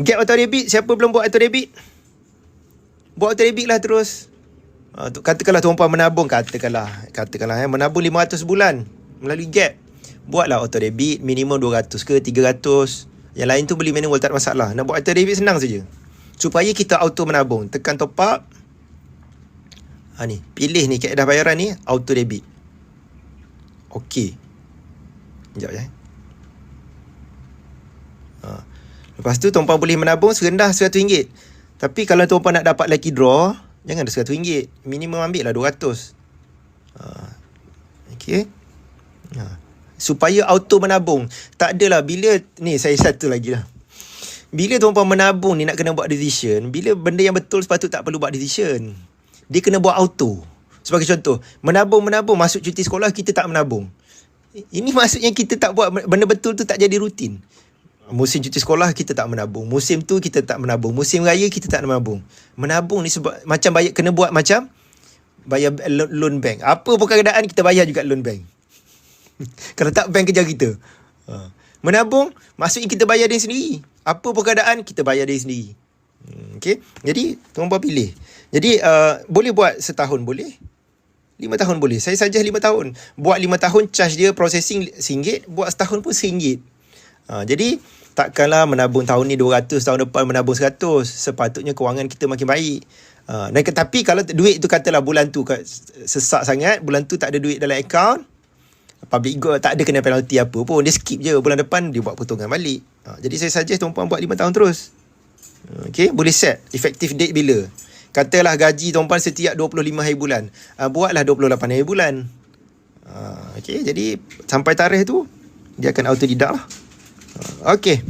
Gap auto debit, siapa belum buat auto debit? Buat auto debit lah terus. Uh, katakanlah tuan puan menabung, katakanlah, katakanlah eh, menabung 500 bulan melalui gap. Buatlah auto debit minimum 200 ke 300. Yang lain tu beli manual tak ada masalah. Nak buat auto debit senang saja. Supaya kita auto menabung. Tekan top up. Ha ni, pilih ni kaedah bayaran ni auto debit. Okey. Sekejap ya. Ha. Lepas tu tuan-puan boleh menabung serendah RM100. Tapi kalau tuan-puan nak dapat lucky draw, jangan ada RM100. Minimum ambil lah RM200. Ha. Okey. Ha. Supaya auto menabung. Tak adalah bila, ni saya satu lagi lah. Bila tuan-puan menabung ni nak kena buat decision, bila benda yang betul sepatut tak perlu buat decision. Dia kena buat auto. Sebagai contoh, menabung-menabung masuk cuti sekolah kita tak menabung. Ini maksudnya kita tak buat benda betul tu tak jadi rutin. Musim cuti sekolah kita tak menabung. Musim tu kita tak menabung. Musim raya kita tak menabung. Menabung ni sebab macam bayar kena buat macam bayar loan bank. Apa pun keadaan kita bayar juga loan bank. Kalau tak bank kejar kita. Ha. Menabung maksudnya kita bayar dia sendiri. Apa pun keadaan kita bayar dia sendiri. Hmm, okay. Jadi tuan-tuan pilih. Jadi uh, boleh buat setahun boleh. Lima tahun boleh. Saya saja lima tahun. Buat lima tahun charge dia processing RM1. Buat setahun pun RM1. Ha, jadi takkanlah menabung tahun ni 200 tahun depan menabung 100 sepatutnya kewangan kita makin baik. Uh, dan, tapi kalau duit tu katalah bulan tu sesak sangat bulan tu tak ada duit dalam account public good tak ada kena penalty apa pun dia skip je. Bulan depan dia buat potongan balik. Uh, jadi saya suggest tuan-puan buat 5 tahun terus. Okay boleh set effective date bila? Katalah gaji tuan-puan setiap 25 hari bulan. Uh, buatlah 28 hari bulan. Uh, okay jadi sampai tarikh tu dia akan auto deduct lah Okay